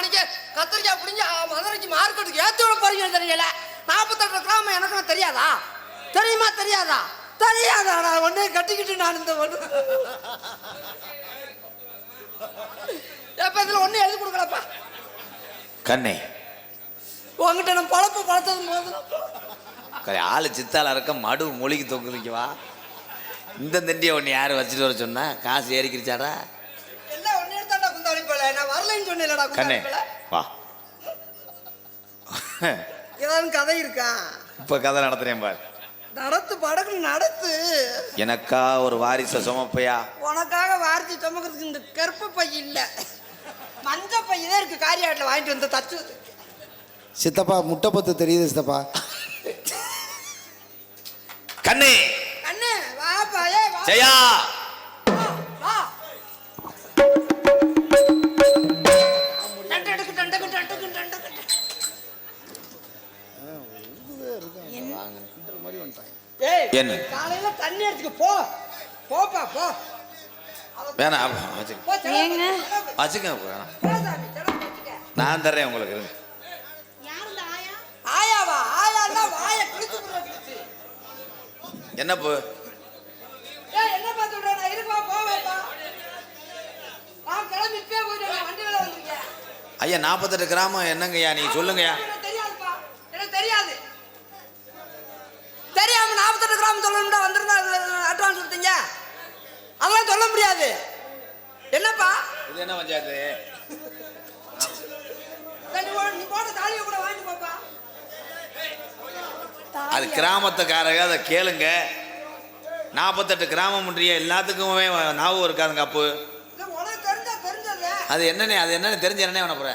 மணிக்கு கத்திரிக்காய் பிடிஞ்சி மதுரைக்கு மார்க்கெட்டுக்கு ஏற்றி விட போறீங்க தெரியல. நாற்பத்தெட்டு கிராமம் எனக்கு தெரியாதா? தெரியுமா தெரியாதா? தெரியாதாடா ஒன்னே கட்டிக்கிட்டு நான் இந்த ஒன்று எப்ப இதுல ஒன்றும் எழுதி கொடுக்கலப்பா? கண்ணே. உங்ககிட்ட நான் பழப்பு பழத்தது போது ஆளு சித்தால இருக்க மடு மொழிக்கு தொங்குதுக்கு வா. இந்த திண்டியை ஒன்று யார் வச்சுட்டு வர சொன்னா? காசு ஏறிக்கிருச்சாடா? சொன்னேன்லடா கண்ணே வா. ஏதாவது கதை இருக்கா? இப்போ கதை நடத்துறேன் பார். நடத்து படகு நடத்து. எனக்கா ஒரு வாரிசை சுமப்பையா? உனக்காக வார்த்தை சுமக்கிறதுக்கு இந்த கருப்பு பை இல்ல. மஞ்ச பை தான் இருக்கு காரியாட்டில் வாங்கிட்டு வந்து தச்சு. சித்தப்பா முட்டை பத்து தெரியுது சித்தப்பா. கண்ணே. அண்ணே வாப்பா ஏ வா ஜெயா. என்ன? காலையில தண்ணி எடுத்துக்க போ. போப்பா போ. வேணாம் வச்சுக்க. வச்சுக்க. நான் தர்றேன் உங்களுக்கு. என்ன போ. ஐயா நாற்பத்தெட்டு கிராமம் என்னங்கய்யா நீ சொல்லுங்கய்யா எனக்கு தெரியாதுப்பா, எனக்கு தெரியாது. தெரியாம 48 கிராம் சொல்லணும்டா, வந்திருந்தா advance கொடுத்தீங்க. அதெல்லாம் சொல்ல முடியாது. என்னப்பா? இது என்ன பஞ்சாயத்து? நீ தாலியை கூட போப்பா. அது கிராமத்துக்காரங்க அதை கேளுங்க. நாற்பத்தெட்டு கிராமம்ன்றிய எல்லாத்துக்குமே ஞாபகம் இருக்காதுங்க அப்பு. அது என்னன்னு அது என்னன்னு தெரிஞ்ச என்ன பண்ண போற?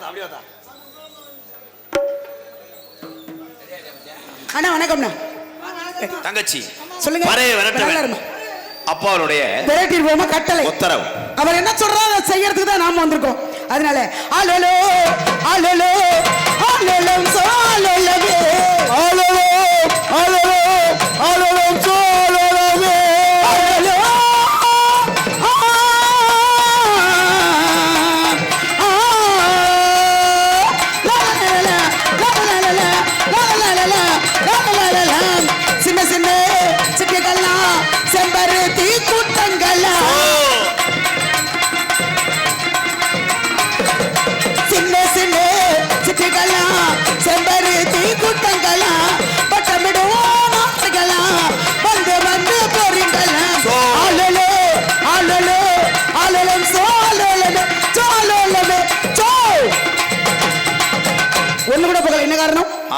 அப்படி வாத்தா அண்ணா வணக்கம்ண்ணா. வா. தங்கச்சி சொல்லுங்க. வரே விரட்ட நல்லா வேண்டாம். இருமா. அப்பாவுடைய விரட்டிடுவோமா கட்டளை உத்தரவு. அவர் என்ன சொல்றாரு அதை செய்யறதுக்கு தான் நாம வந்திருக்கோம். அதனால அலலோ அலலோ அலலம்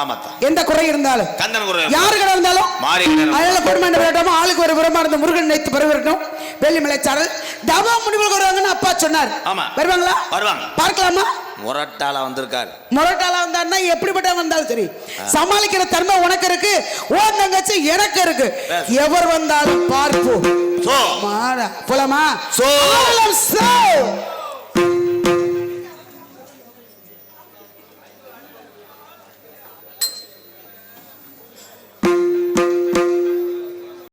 ஆமாத்தா. எந்த குறை இருந்தாலும். கந்தன் குரு யாருக்கிட்ட இருந்தாலும் மாறி. அதனால கொடுமை விளையாட்டாம? ஆளுக்கு ஒரு புறமா இருந்த முருகன் நேத்து பெறவிருக்கணும் வெள்ளிமலை சாரல். தவா முடிவுகள் வருவாங்கன்னு அப்பா சொன்னார். ஆமா. வருவாங்களா? வருவாங்க. பார்க்கலாமா? முரட்டால வந்திருக்காரு. முரட்டாளா வந்தாருன்னா எப்படிப்பட்ட வந்தாலும் சரி. சமாளிக்கிற தன்மை உனக்கு இருக்கு. ஓ தங்கச்சி எனக்கு இருக்கு. எவர் வந்தாலும் பார்ப்போம். போலாமா? சோ.